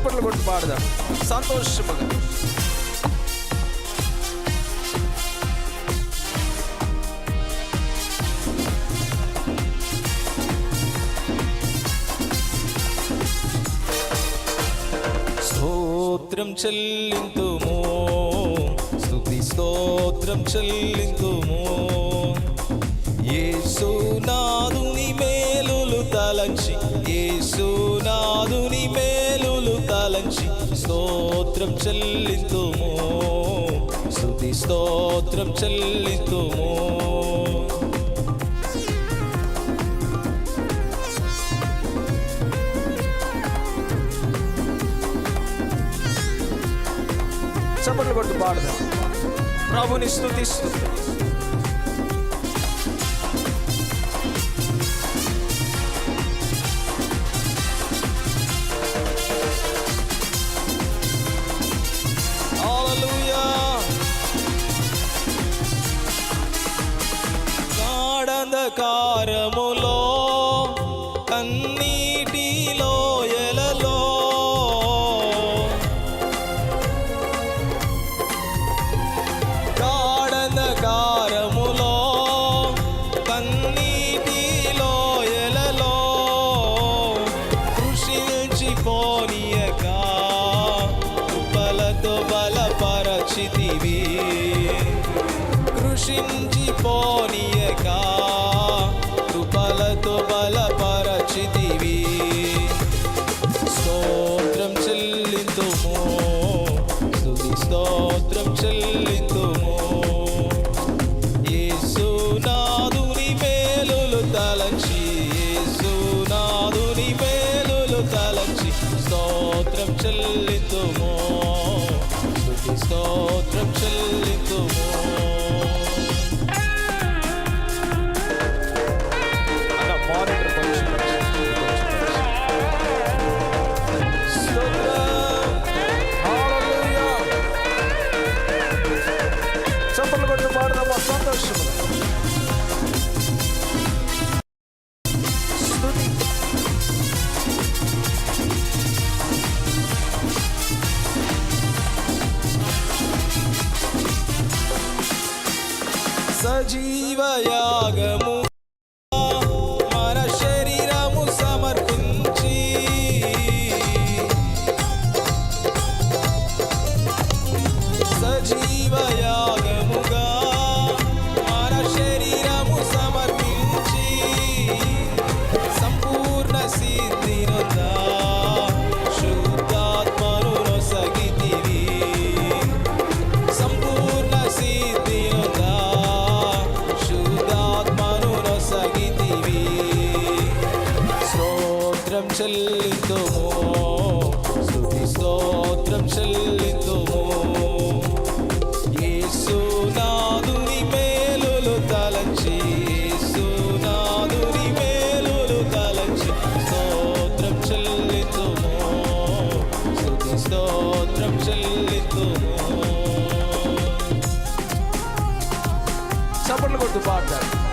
చప్పట్లు కొట్టి పాడదాం? సంతోషముగా స్తోత్రం చెల్లింతుము. స్థుతి స్తోత్రం చెల్లింతుము. యేసునాదుని మేలులు తలచి స్తోత్రం చెల్లితుము. స్థుతి స్తోత్రం చెల్లితుము. చప్పట్లు కొట్టు పాడదాం. ప్రభుని స్థుతిస్తూ అంధకారములో కన్నీటిలో ఎలలో. గాఢంధకారములో కన్నీటిలో ఎలలో. కృషించిపోనియక కృపలతో బలపరచితివి. కృషించిపోనియ ஜீவயாக చప్పట్లు కొడుతూ పాడతారు.